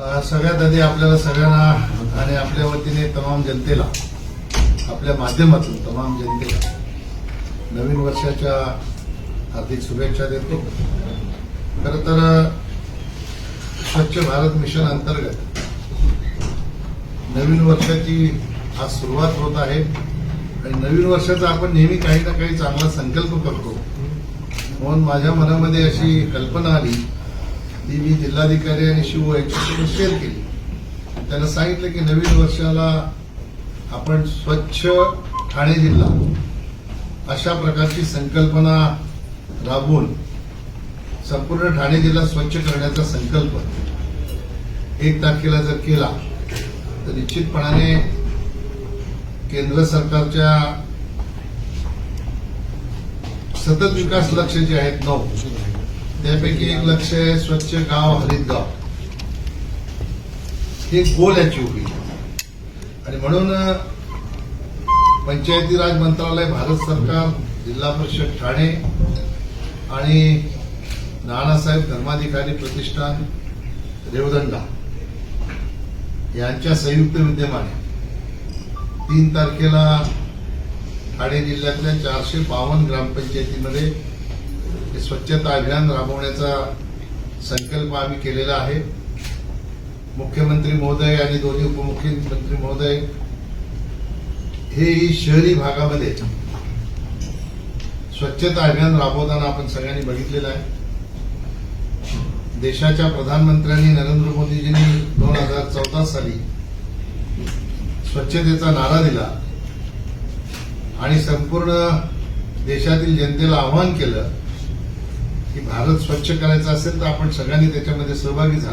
सगळ्यात आधी आपल्याला सगळ्यांना आणि आपल्या वतीने तमाम जनतेला आपल्या माध्यमातून तमाम जनतेला नवीन वर्षाच्या हार्दिक शुभेच्छा देतो. खर तर स्वच्छ भारत मिशन अंतर्गत नवीन वर्षाची आज सुरुवात होत आहे. आणि नवीन वर्षाचा आपण नेहमी काही ना काही चांगला संकल्प करतो. म्हणून माझ्या मनामध्ये अशी कल्पना आली ती मी जिल्हाधिकारी आणि शिव यांच्यासोबत शेअर केली. त्यांना सांगितलं की नवीन वर्षाला आपण स्वच्छ ठाणे जिल्हा अशा प्रकारची संकल्पना राबवून संपूर्ण ठाणे जिल्हा स्वच्छ करण्याचा संकल्प एक तारखेला जर केला तर निश्चितपणाने केंद्र सरकारच्या सतत विकास लक्ष जे आहेत नऊ त्यापैकी एक लक्ष आहे स्वच्छ गाव हरित गाव हे गोल अचीव होईल आणि म्हणून पंचायती राज मंत्रालय भारत सरकार जिल्हा परिषद ठाणे आणि नानासाहेब धर्माधिकारी प्रतिष्ठान रेवदंडा. यांच्या संयुक्त विद्यमाने तीन तारखेला ठाणे जिल्ह्यातल्या चारशे बावन्न ग्रामपंचायतीमध्ये स्वच्छता अभियान राबवण्याचा संकल्प आम्ही केलेला आहे. मुख्यमंत्री महोदय आणि दोन्ही उपमुख्यमंत्री महोदय हे शहरी भागामध्ये स्वच्छता अभियान राबवताना आपण सगळ्यांनी बघितलेलं आहे. देशाच्या प्रधानमंत्र्यांनी नरेंद्र मोदीजींनी दोन हजार चौदा साली स्वच्छतेचा नारा दिला आणि संपूर्ण देशातील जनतेला आवाहन केलं की भारत स्वच्छ करायचा असेल तर आपण सगळ्यांनी त्याच्यामध्ये सहभागी झालं.